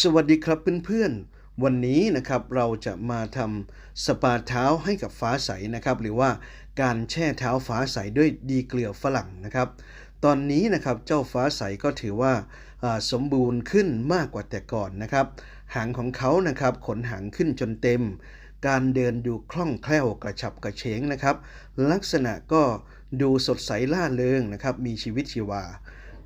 สวัสดีครับเพื่อนๆ วันนี้นะครับเราจะมาทำสปาเท้าให้กับฟ้าใสนะครับหรือว่าการแช่เท้าฟ้าใสด้วยดีเกลือฝรั่งนะครับ ตอนนี้นะครับเจ้าฟ้าใสก็ถือว่าสมบูรณ์ขึ้นมากกว่าแต่ก่อนนะครับ หางของเขานะครับขนหางขึ้นจนเต็ม การเดินดูคล่องแคล่วกระฉับกระเฉงนะครับ ลักษณะก็ดูสดใสล่าเริงนะครับมีชีวิตชีวา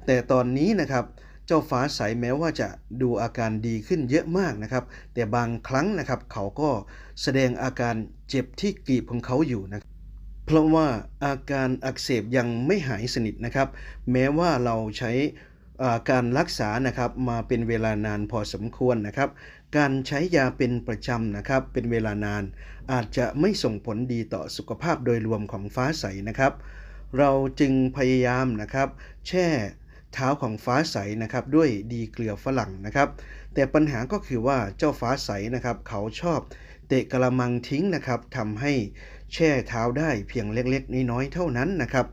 แต่ตอนนี้นะครับเจ้าฟ้าใสแม้ว่าจะดูอาการดีขึ้นเยอะมากนะครับ แต่บางครั้งนะครับเขาก็แสดงอาการเจ็บที่กรีบของเขาอยู่นะเพราะว่าอาการอักเสบยังไม่หายสนิทนะครับ แม้ว่าเราใช้าการรักษานะครับมาเป็นเวลานานพอสมควรนะครับ การใช้ยาเป็นประจำนะครับ เป็นเวลานาน อาจจะไม่ส่งผลดีต่อสุขภาพโดยรวมของฟ้าใสนะครับ เราจึงพยายามนะครับ แช่ เท้าของฟ้าใสนะครับด้วยดีเกลือฝรั่งนะครับ แต่ปัญหาก็คือว่าเจ้าฟ้าใสนะครับ เขาชอบเตะกระมังทิ้งนะครับทำให้แช่เท้าได้เพียงเล็กๆน้อยๆเท่านั้นนะครับ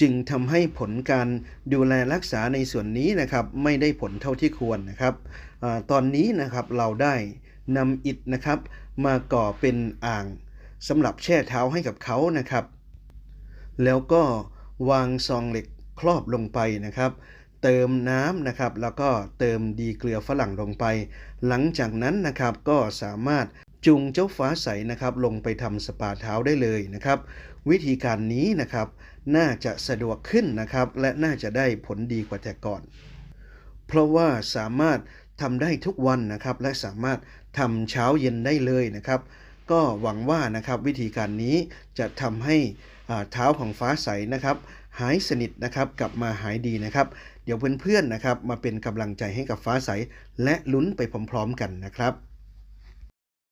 จึงทำให้ผลการดูแลรักษาในส่วนนี้นะครับ ไม่ได้ผลเท่าที่ควรนะครับอตอนนี้นะครับเราได้นำอิฐนะครับ มาก่อเป็นอ่างสำหรับแช่เท้าให้กับเขานะครับ แล้วก็วางซองเหล็ก ครอบลงไปนะครับ เติมน้ำนะครับแล้วก็เติมดีเกลือฝรั่งลงไป หลังจากนั้นนะครับก็สามารถจูงเจ้าฟ้าใสนะครับลงไปทำสปาเท้าได้เลยนะครับ วิธีการนี้นะครับน่าจะสะดวกขึ้นนะครับ และน่าจะได้ผลดีกว่าแต่ก่อน เพราะว่าสามารถทำได้ทุกวันนะครับ และสามารถทำเช้าเย็นได้เลยนะครับ ก็หวังว่านะครับวิธีการนี้จะทำให้เท้าของฟ้าใสนะครับ หายสนิทนะครับกลับมาหายดีนะครับ เดี๋ยวเพื่อนๆนะครับมาเป็นกำลังใจให้กับฟ้าใส และลุ้นไปพร้อมๆกันนะครับ